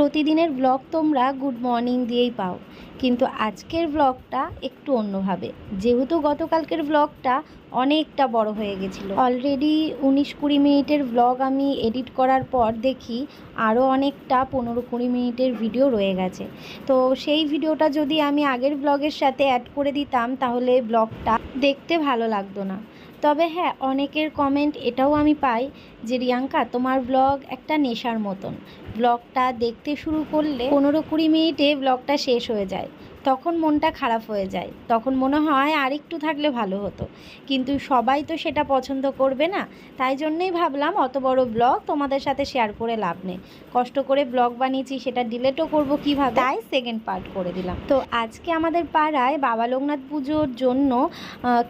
প্রতিদিনের ব্লগ তোমরা good morning দিয়েই পাও। কিন্তু আজকের ব্লগটা একটু অন্যভাবে। যেহেতু গতকালকের ব্লগটা অনেকটা বড় হয়ে গেছিল। অলরেডি উনিশ কুড়ি মিনিটের ব্লগ আমি এডিট করার পর দেখি আরও অনেকটা পনেরো কুড়ি মিনিটের ভিডিও রয়ে গেছে। তো সেই ভিডিওটা যদি আমি আগের ব্লগের সাথে অ্যাড করে দিতাম, তাহলে ব্লগটা দেখতে ভালো লাগতো না। তবে হ্যাঁ অনেকের কমেন্ট এটাও আমি পাই যে, রিয়াঙ্কা, তোমার ব্লগ একটা নেশার মতন। ব্লগটা দেখতে শুরু করলে পনেরো কুড়ি মিনিটে ব্লগটা শেষ হয়ে যায়। তখন মনটা খারাপ হয়ে যায়। তখন মনে হয় আর একটু থাকলে ভালো হতো। কিন্তু সবাই তো সেটা পছন্দ করবে না। তাই জন্যেই ভাবলাম অত বড় ব্লগ তোমাদের সাথে শেয়ার করে লাভ নেই। কষ্ট করে ব্লগ বানিয়েছি, সেটা ডিলেটও করব কীভাবে? তাই সেকেন্ড পার্ট করে দিলাম। তো আজকে আমাদের পাড়ায় বাবা লোকনাথ পুজোর জন্য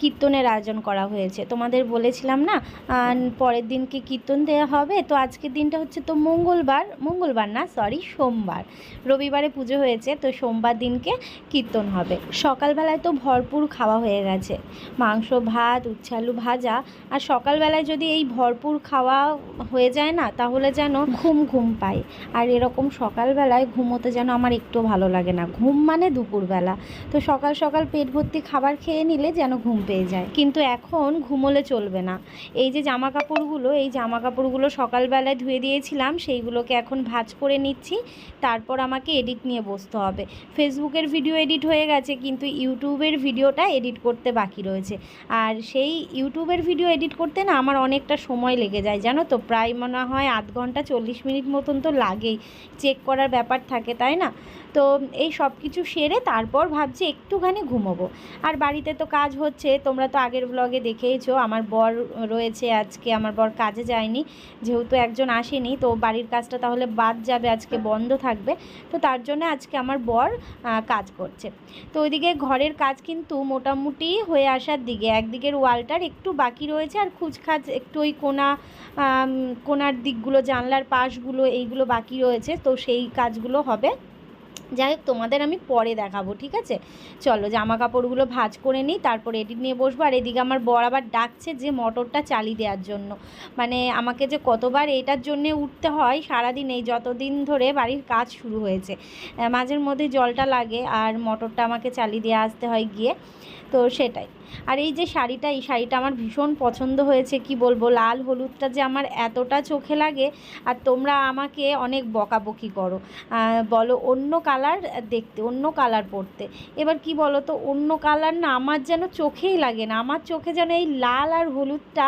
কীর্তনের আয়োজন করা হয়েছে। তোমাদের বলেছিলাম না পরের দিনকে কীর্তন দেওয়া হবে। তো আজকের দিনটা হচ্ছে তো মঙ্গলবার। মঙ্গলবার না সরি সোমবার। রবিবারে পুজো হয়েছে, তো সোমবার দিনকে কীর্তন হবে। সকালবেলায় তো ভরপুর খাওয়া হয়ে গেছে। মাংস, ভাত উচ্ছে আলু ভাজা আর সকালবেলায় যদি এই ভরপুর খাওয়া হয়ে যায় না, তাহলে যেন ঘুম ঘুম পাই আর এরকম সকালবেলায় ঘুমোতে যেন আমার একটু ভালো লাগে না। ঘুম মানে দুপুরবেলা। তো সকাল সকাল পেট ভর্তি খাবার খেয়ে নিলে যেন ঘুম পেয়ে যায়। কিন্তু এখন ঘুমোলে চলবে না। এই যে জামা কাপড়গুলো এই জামা কাপড়গুলো সকালবেলায় ধুয়ে দিয়েছিলাম, সেইগুলোকে এখন ভাজ করে নিচ্ছি। তারপর আমাকে এডিট নিয়ে বসতে হবে। ফেসবুকের ভিডিও এডিট হয়ে গেছে, কিন্তু ইউটিউবের ভিডিওটা এডিট করতে বাকি রয়েছে। আর সেই ইউটিউবের ভিডিও এডিট করতে না আমার অনেকটা সময় লেগে যায়, জানো তো? প্রায় মনে হয় আধ ঘণ্টা চল্লিশ মিনিট মতন তো লাগেই, চেক করার ব্যাপার থাকে, তাই না? তো এই সব কিছু সেরে তারপর ভাবছি একটুখানি ঘুমোবো। আর বাড়িতে তো কাজ হচ্ছে, তোমরা তো আগের ব্লগে দেখেইছো, আমার বর রয়েছে আজকে, আমার বর কাজে যায়নি, যেহেতু একজন আসেনি, তো বাড়ির কাজটা তাহলে বাদ যাবে, আজকে বন্ধ থাকবে। তো তার জন্য আজকে আমার বর কাজ কাজ করছে তো ওইদিকে ঘরের কাজ কিন্তু মোটামুটি হয়ে আসার দিকে। একদিকের ওয়ালটার একটু বাকি রয়েছে আর খুচখাচ একটু ওই কোনা কোনার দিকগুলো, জানলার পাশগুলো এইগুলো বাকি রয়েছে। তো সেই কাজগুলো হবে। যাই হোক, তোমাদের আমি পরে দেখাবো, ঠিক আছে? চলো জামা কাপড়গুলো ভাজ করে নিই, তারপরে এডিট নিয়ে বসবো, আর এদিকে আমার বর আবার ডাকছে যে মোটরটা চালিয়ে দেওয়ার জন্য। মানে আমাকে যে কতবার এটার জন্যে উঠতে হয়, সারাদিন এই যতদিন ধরে বাড়ির কাজ শুরু হয়েছে। মাঝের মধ্যে জলটা লাগে, আর মোটরটা আমাকে চালিয়ে দিয়ে আসতে হয় গিয়ে। তো সেটাই। আর এই যে শাড়িটা, এই শাড়িটা আমার ভীষণ পছন্দ হয়েছে, কি বলব, লাল হলুদটা যে আমার এতটা চোখে লাগে, আর তোমরা আমাকে অনেক বকাবকি করো। বলো অন্য কালার দেখতে, অন্য কালার পরতে। এবার কি বলো তো অন্য কালার না আমার যেন চোখেই লাগে না। আমার চোখে যেন এই লাল আর হলুদটা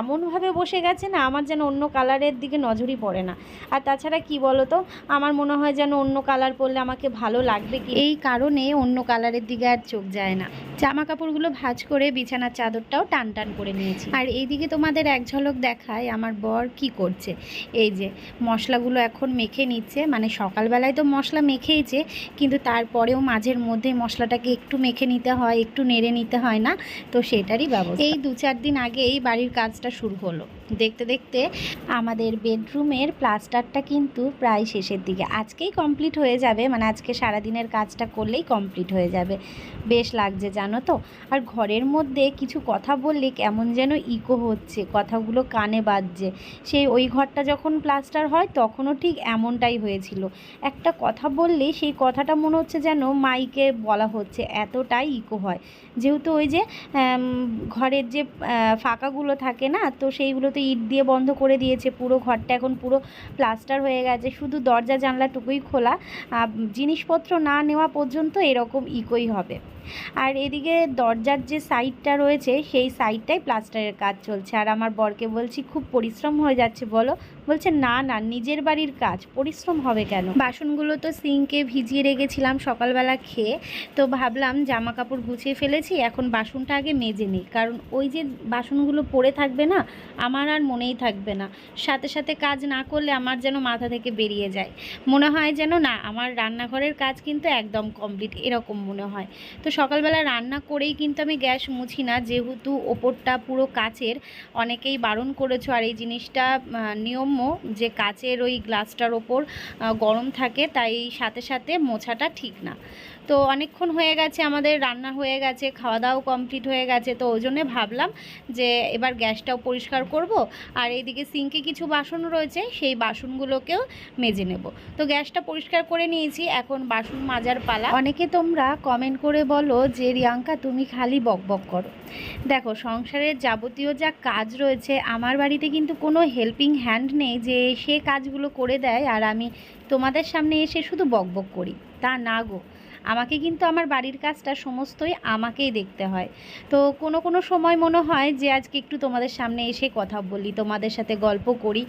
এমনভাবে বসে গেছে না, আমার যেন অন্য কালারের দিকে নজরই পড়ে না। আর তাছাড়া কি বলো তো আমার মনে হয় যেন অন্য কালার পরলে আমাকে ভালো লাগবে কি? এই কারণে অন্য কালারের দিকে আর চোখ যায় না। জামা কাপড়গুলো ভাজ করে বিছানার চাদরটাও টান টান করে নিয়েছি। আর এইদিকে তোমাদের এক ঝলক দেখায় আমার বর কি করছে। এই যে মশলাগুলো এখন মেখে নিচ্ছে মানে সকালবেলায় তো মশলা মেখেইছে, কিন্তু তারপরেও মাঝের মধ্যে মশলাটাকে একটু মেখে নিতে হয়, একটু নেড়ে নিতে হয় না, তো সেটারই ব্যবস্থা। এই দু চার দিন আগে এই বাড়ির কাজটা শুরু হলো। দেখতে দেখতে আমাদের বেডরুমের প্লাস্টারটা কিন্তু প্রায় শেষের দিকে। আজকেই কমপ্লিট হয়ে যাবে মানে আজকে সারাদিনের কাজটা করলেই কমপ্লিট হয়ে যাবে। বেশ লাগছে, জানো তো? আর ঘরের মধ্যে কিছু কথা বললে কেমন যেন ইকো হচ্ছে, কথাগুলো কানে বাজছে। সেই ওই ঘরটা যখন প্লাস্টার হয়, তখনও ঠিক এমনটাই হয়েছিল। একটা কথা বললে সেই কথাটা মনে হচ্ছে যেন মাইকে বলা হচ্ছে, এতটাই ইকো হয়। যেহেতু ওই যে ঘরের যে ফাঁকাগুলো থাকে না, তো সেইগুলোতে ইট দিয়ে বন্ধ করে দিয়েছে পুরো ঘরটা। এখন পুরো প্লাস্টার হয়ে গেছে, শুধু দরজা, জানলাটুকুই খোলা। জিনিসপত্র না নেওয়া পর্যন্ত এরকম ইকোই হবে। আর এদিকে দরজার যে সাইডটা রয়েছে, সেই সাইডটাই প্লাস্টারের কাজ চলছে। আর আমার বরকে বলছি, খুব পরিশ্রম হয়ে যাচ্ছে, বলো। বলছে না না নিজের বাড়ির কাজ পরিশ্রম হবে কেন? বাসনগুলো তো সিঙ্কে ভিজিয়ে রেখেছিলাম সকালবেলা খেয়ে তো ভাবলাম জামা কাপড় গুছিয়ে ফেলেছি এখন বাসনটা আগে মেজে নিই। কারণ ওই যে বাসনগুলো পড়ে থাকবে না আমার আর মনেই থাকবে না। সাথে সাথে কাজ না করলে আমার যেন মাথা থেকে বেরিয়ে যায়। মনে হয় যেন না আমার রান্নাঘরের কাজ কিন্তু একদম কমপ্লিট এরকম মনে হয়। তো সকালবেলা রান্না করেই কিন্তু আমি গ্যাস মুছি না যেহেতু ওপরটা পুরো কাচের অনেকেই বারণ করেছ আর এই জিনিসটা আহ, নিয়ম্য যে কাচের ওই গ্লাসটার ওপর গরম থাকে তাই সাথে সাথে মোছাটা ঠিক না। তো অনেকক্ষণ হয়ে গেছে, আমাদের রান্না হয়ে গেছে খাওয়া দাওয়াও কমপ্লিট হয়ে গেছে, তো ওই জন্যে ভাবলাম যে এবার গ্যাসটাও পরিষ্কার করব আর এইদিকে সিঙ্কে কিছু বাসন রয়েছে, সেই বাসনগুলোকেও মেজে নেব। তো গ্যাসটা পরিষ্কার করে নিয়েছি, এখন বাসন মাজার পালা। অনেকে তোমরা কমেন্ট করে বলো যে, রিয়াঙ্কা, তুমি খালি বকবক করো। দেখো, সংসারের যাবতীয় যা কাজ রয়েছে, আমার বাড়িতে কিন্তু কোনো হেল্পিং হ্যান্ড নেই যে সে কাজগুলো করে দেয় আর আমি তোমাদের সামনে এসে শুধু বকবক করি। তা না গো। আমাকে কিন্তু আমার বাড়ির কাজটা সমস্তই আমাকেই দেখতে হয়। তো কোনো কোনো সময় মনে হয় যে আজকে একটু তোমাদের সামনে এসে কথা বলি, তোমাদের সাথে গল্প করি।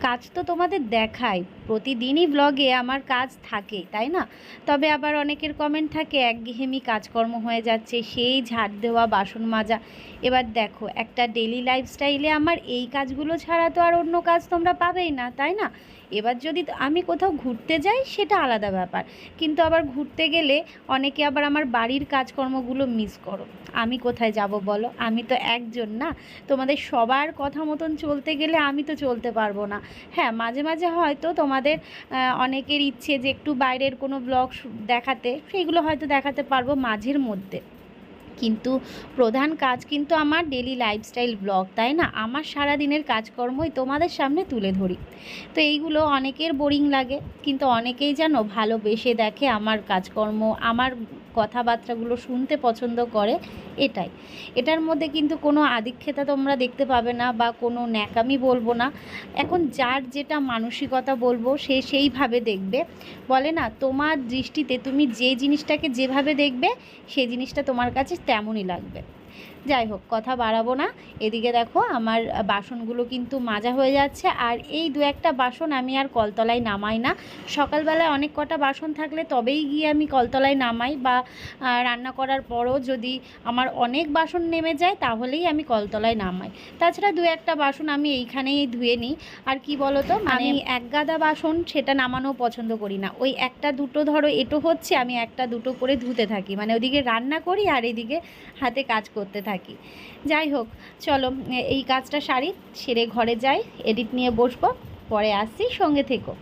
কাজ তো তোমাদের দেখাই প্রতিদিনই ব্লগে আমার কাজ থাকে, তাই না? তবে আবার অনেকের কমেন্ট থাকে, একঘেয়েমি কাজকর্ম হয়ে যাচ্ছে, সেই ঝাড় দেওয়া, বাসন মাজা। এবার দেখো, একটা ডেলি লাইফস্টাইলে আমার এই কাজগুলো ছাড়া তো আর অন্য কাজ তোমরা পাবেই না, তাই না? এবার যদি আমি কোথাও ঘুরতে যাই, সেটা আলাদা ব্যাপার। কিন্তু আবার ঘুরতে গেলে অনেকে আবার আমার বাড়ির কাজকর্মগুলো মিস করো। আমি কোথায় যাব বলো? আমি তো একজন না। তোমাদের সবার কথা মতন চলতে গেলে আমি তো চলতে পারব না। হ্যাঁ মাঝে মাঝে হয়তো তোমাদের অনেকের ইচ্ছে যে একটু বাইরের কোনো ব্লগ দেখাতে সেইগুলো হয়তো দেখাতে পারব মাঝের মধ্যে। কিন্তু প্রধান কাজ কিন্তু আমার ডেলি লাইফস্টাইল ব্লগ তাই না? আমার সারা দিনের কাজকর্মই তোমাদের সামনে তুলে ধরি। তো এইগুলো অনেকের বোরিং লাগে, কিন্তু অনেকেই যেন ভালোবেসে দেখে আমার কাজকর্ম, আমার কথাবার্তাগুলো শুনতে পছন্দ করে, এটাই। এটার মধ্যে কিন্তু কোনো আদিক্ষেতা তোমরা দেখতে পাবে না বা কোনো ন্যাকামি বলব না। এখন যার যেটা মানসিকতা বলব, সে সেইভাবে দেখবে। বলে না, তোমার দৃষ্টিতে তুমি যে জিনিসটাকে যেভাবে দেখবে সেই জিনিসটা তোমার কাছে তেমনই লাগবে। যাই হোক কথা বাড়াবো না। এদিকে দেখো আমার বাসনগুলো কিন্তু মাজা হয়ে যাচ্ছে। আর এই দু একটা বাসন আমি আর কলতলায় নামাই না। সকালবেলায় অনেক কটা বাসন থাকলে তবেই গিয়ে আমি কলতলায় নামাই বা রান্না করার পরও যদি আমার অনেক বাসন নেমে যায় তাহলেই আমি কলতলায় নামাই। তাছাড়া দু একটা বাসন আমি এইখানেই ধুয়ে নিই। আর কি বলো তো মানে এক গাদা বাসন সেটা নামানো পছন্দ করি না। ওই একটা দুটো ধরো এটো হচ্ছে আমি একটা দুটো করে ধুতে থাকি। মানে ওদিকে রান্না করি আর এদিকে হাতে কাজ করতে থাকি। যাই হোক, চলো এই কাজটা সারি, সেরে ঘরে যাই, এডিট নিয়ে বসবো, পরে আসছি, সঙ্গে থেকো।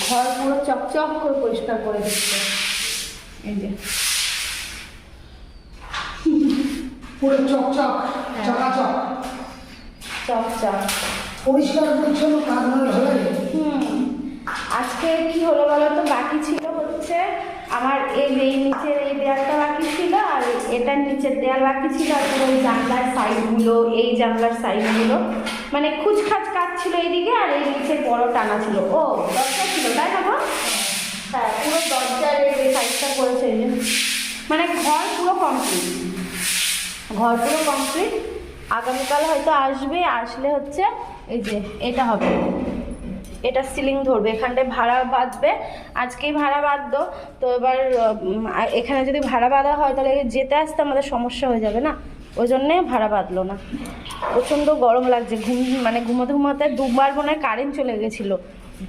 ঘর পুরো চকচক করে পরিষ্কার করে দিচ্ছে। এই যে। পুরো চকচক চকাচক। চকচক। পরিষ্কার পরিচ্ছন্ন কাজ হলো হুম। আজকে কি হলো বলো তো? বাকি ছিল হচ্ছে আমার এই এই নিচের এই দেয়ালটা বাকি ছিল আর এটার নিচের দেয়াল বাকি ছিল আর ওই জানলার সাইডগুলো, এই জানলার সাইডগুলো। মানে খুচখাচ কাজ ছিল এইদিকে আর এই নিচের বড় টানা ছিল। ও, দরজা ছিল, তাই না? হ্যাঁ পুরো দরজার এই সাইজটা করেছে। মানে ঘর পুরো কমপ্লিট ঘর পুরো কমপ্লিট আগামীকাল হয়তো আসবে, আসলে হচ্ছে এই যে এটা হবে। এটা সিলিং ধরবে, এখানটায় ভাড়া বাঁধবে, আজকেই ভাড়া বাঁধতো তো এবার এখানে যদি ভাড়া বাঁধা হয়, তাহলে যেতে আসতে আমাদের সমস্যা হয়ে যাবে না ওই জন্যে ভাড়া বাঁধলো না। প্রচণ্ড গরম লাগছে, ঘুম মানে ঘুমোতে ঘুমোতে দুবার মনে হয় কারেন্ট চলে গেছিল।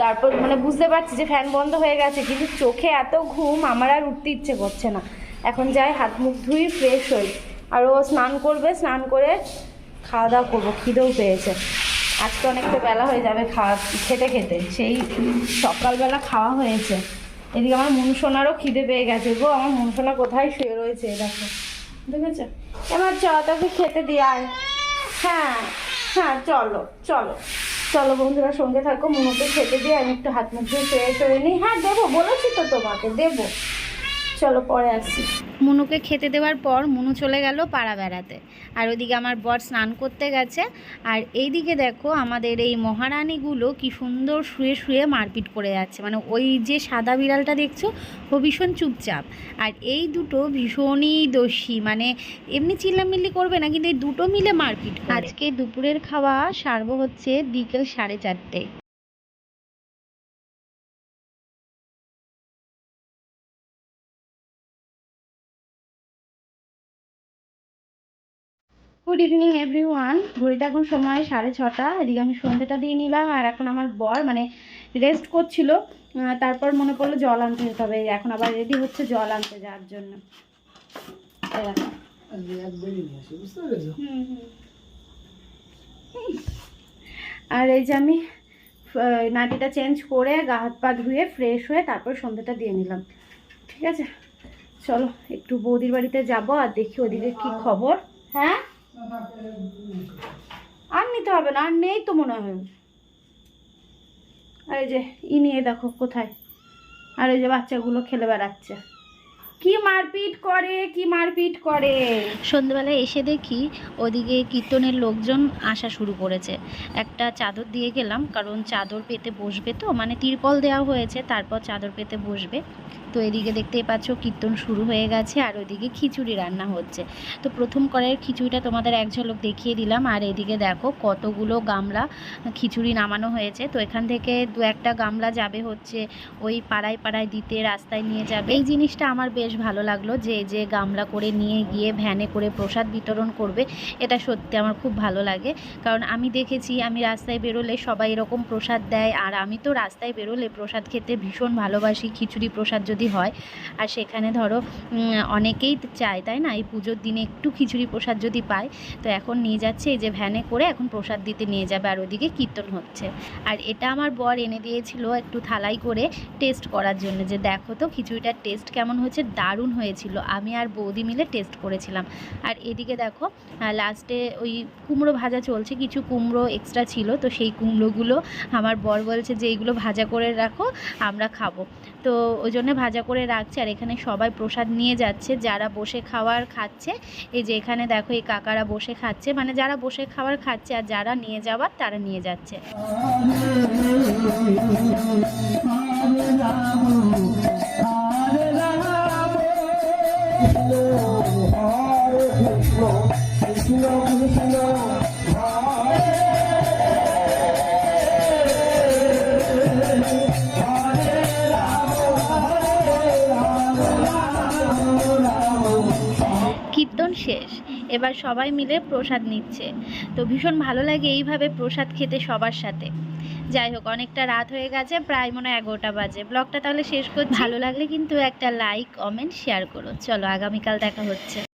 তারপর মানে বুঝতে পারছি যে ফ্যান বন্ধ হয়ে গেছে, কিন্তু চোখে এত ঘুম, আমার আর উঠতে ইচ্ছে করছে না। এখন যাই, হাত মুখ ধুই ফ্রেশ হই। আর ও স্নান করবে, স্নান করে খাওয়া দাওয়া করব, খিদেও পেয়েছে। আজকে অনেকটা বেলা হয়ে যাবে খাওয়া খেতে খেতে সেই সকালবেলা খাওয়া হয়েছে। এদিকে আমার মনসোনারও খিদে পেয়ে গেছে গো। আমার মনসোনা কোথায় শুয়ে রয়েছে দেখো। দেখেছ? এবার চ তোকে খেতে দিয়ে আয়। হ্যাঁ হ্যাঁ চলো চলো। চলো বন্ধুরা, সঙ্গে থাকো। মনুকে খেতে দিয়ে আমি একটু হাত মুখ দিয়ে ফ্রেশ হয়ে নিই। হ্যাঁ দেবো, বলেছি তো তোমাকে, দেবো। চলো পরে আসি। মুনুকে খেতে দেওয়ার পর মুনু চলে গেল পাড়া বেড়াতে। আর ওদিকে আমার বর স্নান করতে গেছে। আর এইদিকে দেখো আমাদের এই মহারানীগুলো কি সুন্দর শুয়ে শুয়ে মারপিট করে যাচ্ছে। মানে ওই যে সাদা বিড়ালটা দেখছ ও ভীষণ চুপচাপ। আর এই দুটো ভীষণই দোষী। মানে এমনি চিল্লামিল্লি করবে না কিন্তু এই দুটো মিলে মারপিট আজকে দুপুরের খাওয়া সারবো হচ্ছে বিকেল সাড়ে চারটে। গুড ইভিনিং এভরিওয়ান ঘড়িটা এখন সময় সাড়ে ছটা। এদিকে আমি সন্ধ্যেটা দিয়ে নিলাম আর এখন আমার বর মানে রেস্ট করছিল। তারপর মনে পড়ল জল আনতে যেতে হবে। এখন আবার রেডি হচ্ছে জল আনতে যাওয়ার জন্য। আর এই যে আমি আহ, নাইটিটা চেঞ্জ করে গা হাত পা ধুয়ে ফ্রেশ হয়ে তারপর সন্ধ্যেটা দিয়ে নিলাম। ঠিক আছে? চলো একটু বৌদির বাড়িতে যাব আর দেখি ওদিকে কি খবর। হ্যাঁ? আর নিতে হবে না, আর নেই তো মনে হয়। আর এই যে, ই নিয়ে দেখো কোথায়। আর এই যে বাচ্চাগুলো খেলে বেড়াচ্ছে। কি মারপিট করে, কি মারপিট করে? সন্ধ্যেবেলায় এসে দেখি ওদিকে কীর্তনের লোকজন আসা শুরু করেছে। একটা চাদর দিয়ে গেলাম, কারণ চাদর পেতে বসবে তো মানে তিরপল দেওয়া হয়েছে, তারপর চাদর পেতে বসবে। তো এদিকে দেখতেই পাচ্ছ কীর্তন শুরু হয়ে গেছে, আর ওইদিকে খিচুড়ি রান্না হচ্ছে। তো প্রথম করের খিচুড়িটা তোমাদের এক ঝলক দেখিয়ে দিলাম, আর এদিকে দেখো কতগুলো গামলা খিচুড়ি নামানো হয়েছে। তো এখান থেকে দু একটা গামলা যাবে হচ্ছে ওই পাড়ায় পাড়ায় দিতে, রাস্তায় নিয়ে যাবে। এই জিনিসটা আমার বেশ ভালো লাগল যে যে গামলা করে নিয়ে গিয়ে ভ্যানে করে প্রসাদ বিতরণ করবে, এটা সত্যি আমার খুব ভালো লাগে। কারণ আমি দেখেছি, আমি রাস্তায় বেরোলে সবাই এরকম প্রসাদ দেয়, আর আমি তো রাস্তায় বেরোলে প্রসাদ খেতে ভীষণ ভালোবাসি, খিচুড়ি প্রসাদ যদি হয়। আর সেখানে ধরো অনেকেই চায়, তাই না? এই পুজোর দিনে একটু খিচুড়ি প্রসাদ যদি পায়, তো এখন নিয়ে যাচ্ছে, এই যে ভ্যানে করে এখন প্রসাদ দিতে নিয়ে যাবে, আর ওদিকে কীর্তন হচ্ছে। আর এটা আমার বর এনে দিয়েছিল একটু থালাই করে টেস্ট করার জন্য, যে দেখো তো খিচুড়িটার টেস্ট কেমন হয়েছে দারুণ হয়েছিল আমি আর বৌদি মিলে টেস্ট করেছিলাম আর এদিকে দেখো লাস্টে ওই কুমড়ো ভাজা চলছে কিছু কুমড়ো এক্সট্রা ছিল তো সেই কুমড়োগুলো আমার বর বলছে যে এইগুলো ভাজা করে রাখো আমরা খাব তো ওই জন্য ভাজা করে রাখছে আর এখানে সবাই প্রসাদ নিয়ে যাচ্ছে যারা বসে খাওয়ার খাচ্ছে এই যে এখানে দেখো এই কাকারা বসে খাচ্ছে মানে যারা বসে খাবার খাচ্ছে আর যারা নিয়ে যাওয়ার তারা নিয়ে যাচ্ছে কীর্তন শেষ। এবার সবাই মিলে প্রসাদ নিচ্ছে। তো ভীষণ ভালো লাগে এইভাবে প্রসাদ খেতে সবার সাথে। যাই হোক, অনেকটা রাত হয়ে গেছে, প্রায় মনে হয় এগারোটা বাজে। ব্লগটা তাহলে শেষ করছি। ভালো লাগলে কিন্তু একটা লাইক কমেন্ট শেয়ার করো। চলো, আগামীকাল দেখা হচ্ছে।